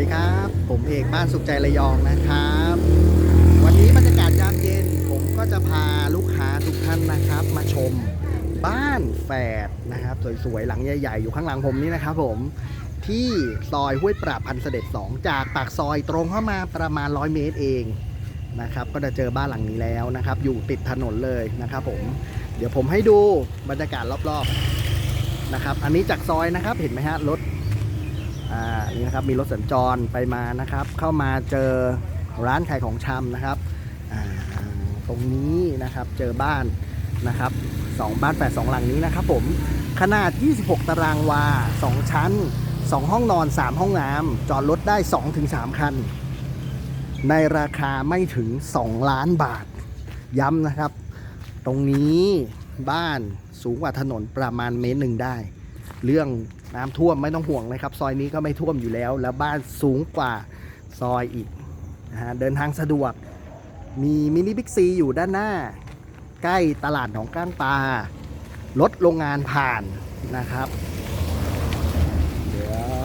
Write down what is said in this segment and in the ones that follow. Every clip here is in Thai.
ดีครับ ผมเอกบ้านสุขใจระยองนะครับ วันนี้บรรยากาศยามเย็น ผมก็จะพาลูกค้าทุกท่านนะครับ มาชมบ้านแฝดนะครับ สวยๆหลังใหญ่ ๆ อยู่ข้างหลังผมนี่นะครับ ผมที่ซอยห้วยปราบพันเสด็จ2จากปากซอยตรงเข้ามาประมาณ 100 เมตรเองนะครับ ก็จะเจอบ้านหลังนี้แล้วนะครับ อยู่ติดถนนเลยนะครับ ผม เดี๋ยวผมให้ดูบรรยากาศรอบๆนะครับ อันนี้จากซอยนะครับเห็นไหมฮะรถ อ่านี่นะครับมีรถสัญจรไปมานะครับ เข้ามาเจอร้านขายของชำนะครับตรงนี้นะครับเจอบ้านนะครับสองบ้านแฝดสองหลังนี้นะครับผมขนาด 26 ตารางวา 2 ชั้น 2 ห้องนอน 3 ห้องน้ำจอดรถได้ 2-3 คัน ในราคาไม่ถึง 2 ล้านบาท ย้ำนะครับ ตรงนี้บ้านสูงกว่าถนนประมาณเมตรหนึ่งได้ เรื่อง น้ำท่วมไม่ต้องห่วงนะครับ ซอยนี้ก็ไม่ท่วมอยู่แล้ว แล้วบ้านสูงกว่าซอยอีกนะฮะเดินทางสะดวก มีมินิบิ๊กซีอยู่ด้านหน้า ใกล้ตลาดหนองก้างปลารถโรงงานผ่านนะครับ เดี๋ยว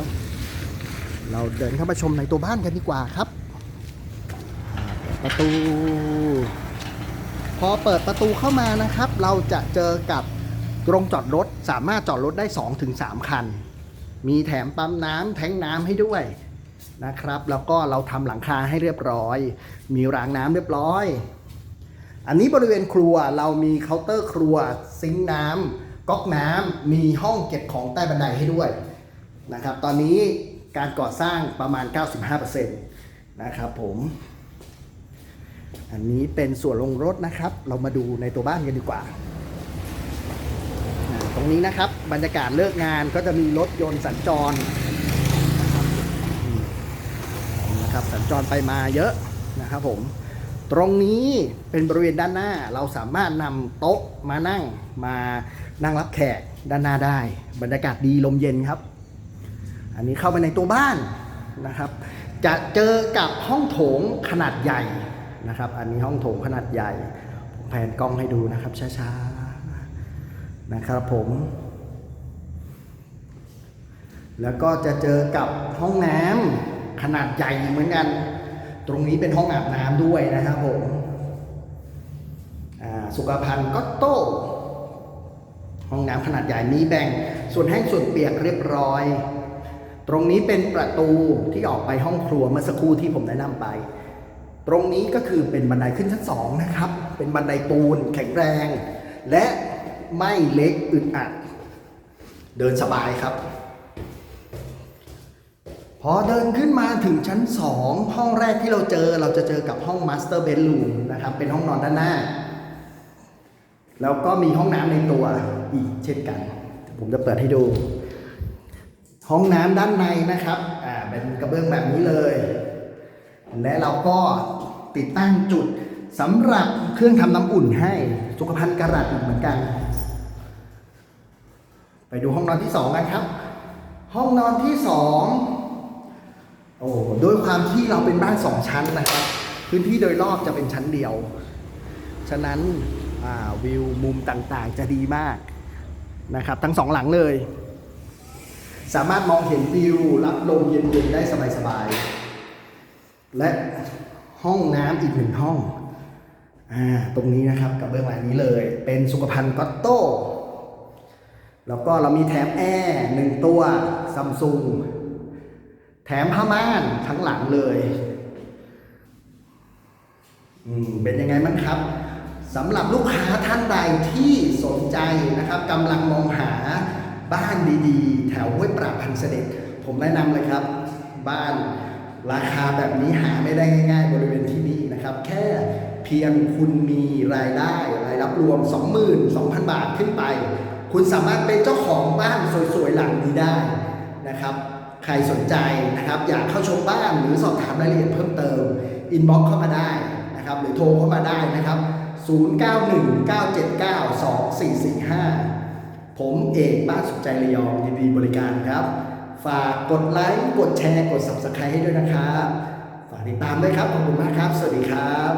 เราเดินเข้ามาชมในตัวบ้านกันดีกว่าครับ ประตู พอเปิดประตูเข้ามานะครับ เราจะเจอกับ ตรงจอดรถสามารถจอดรถได้ 2-3 คัน มีแถมปั๊มน้ำแทงน้ำให้ด้วยนะครับ แล้วก็เราทำหลังคาให้เรียบร้อย มีรางน้ำเรียบร้อย อันนี้บริเวณครัวเรามีเคาน์เตอร์ครัว ซิงค์น้ำก๊อกน้ำมีห้องเก็บของใต้บันไดให้ด้วยนะครับ ตอนนี้การก่อสร้างประมาณ 95%นะครับผม อันนี้เป็นส่วนลงรถนะครับ เรามาดูในตัวบ้านกันดีกว่า รงนี้นะครับ บรรยากาศเลิกงานก็จะมีรถยนต์สัญจรนะครับสัญจรไปมาเยอะนะครับผม ตรงนี้เป็นบริเวณด้านหน้าเราสามารถนำโต๊ะมานั่งมานั่งรับแขกด้านหน้าได้ บรรยากาศดีลมเย็นครับ อันนี้เข้าไปในตัวบ้านนะครับ จะเจอกับห้องโถงขนาดใหญ่นะครับ อันนี้ห้องโถงขนาดใหญ่ แผนกล้องให้ดูนะครับช้าๆ นะครับผม แล้วก็จะเจอกับห้องน้ำขนาดใหญ่เหมือนกัน ตรงนี้เป็นห้องอาบน้ำด้วยนะครับผมอ่าสุขภัณฑ์ก็โต้ห้องน้ำขนาดใหญ่มีแบ่ง ส่วนแห้งส่วนเปียกเรียบร้อย ตรงนี้เป็นประตูที่ออกไปห้องครัวเมื่อสักครู่ที่ผมแนะนำไป ตรงนี้ก็คือเป็นบันไดขึ้นชั้นสองนะครับ เป็นบันไดปูนแข็งแรง และ ไม่เล็กอึดอัด เดินสบายครับ พอเดินขึ้นมาถึงชั้น 2 ห้องแรกที่เราเจอเราจะเจอกับห้องมาสเตอร์เบด o ูมนะครับ เป็นห้องนอนด้านหน้า แล้วก็มีห้องน้ำในตัวอีกเช่นกัน ผมจะเปิดให้ดู ห้องน้ำด้านในนะครับอ่าเป็นกระเบื้องแบบนี้เลย และเราก็ติดตั้งจุดสำหรับเครื่องทำน้ำอุ่นให้สุขภัณฑ์กระดัดเหมือนกัน ไปดูห้องนอนที่สองกันครับ ห้องนอนที่สองโอ้ด้วยความที่เราเป็นบ้านสองชั้นนะครับ พื้นที่โดยรอบจะเป็นชั้นเดียว ฉะนั้นวิวมุมต่างๆจะดีมากนะครับ ทั้งสองหลังเลย สามารถมองเห็นวิวรับลมเย็นๆได้สบายๆ และห้องน้ำอีกหนึ่งห้องอ่าตรงนี้นะครับกับเบื้องหลังนี้เลย เป็นสุขภัณฑ์ก็ตโต้ แล้วก็เรามีแถมแอร์หนึ่งตัวซัมซุงแถมผ้าม่านทั้งหลังเลยอืมเป็นยังไงบ้างครับสำหรับลูกค้าท่านใดที่สนใจนะครับกำลังมองหาบ้านดีๆ แถวห้วยปราบพันเสด็จ ผมแนะนำเลยครับ บ้านราคาแบบนี้หาไม่ได้ง่ายๆ บริเวณที่นี่นะครับ แค่เพียงคุณมีรายได้ รายรับรวม 22,000 บาทขึ้นไป คุณสามารถเป็นเจ้าของบ้านสวยๆหลังนี้ได้นะครับ ใครสนใจนะครับ อยากเข้าชมบ้านหรือสอบถามรายละเอียดเพิ่มเติมอินบ็อกเข้ามาได้นะครับ หรือโทรเข้ามาได้นะครับ 0919792445 ผมเอกบ้านสุขใจระยองยินดีบริการครับ ฝากกดไลค์กดแชร์กด subscribe ให้ด้วยนะครับ ฝากติดตามด้วยครับ ขอบคุณมากครับ สวัสดีครับ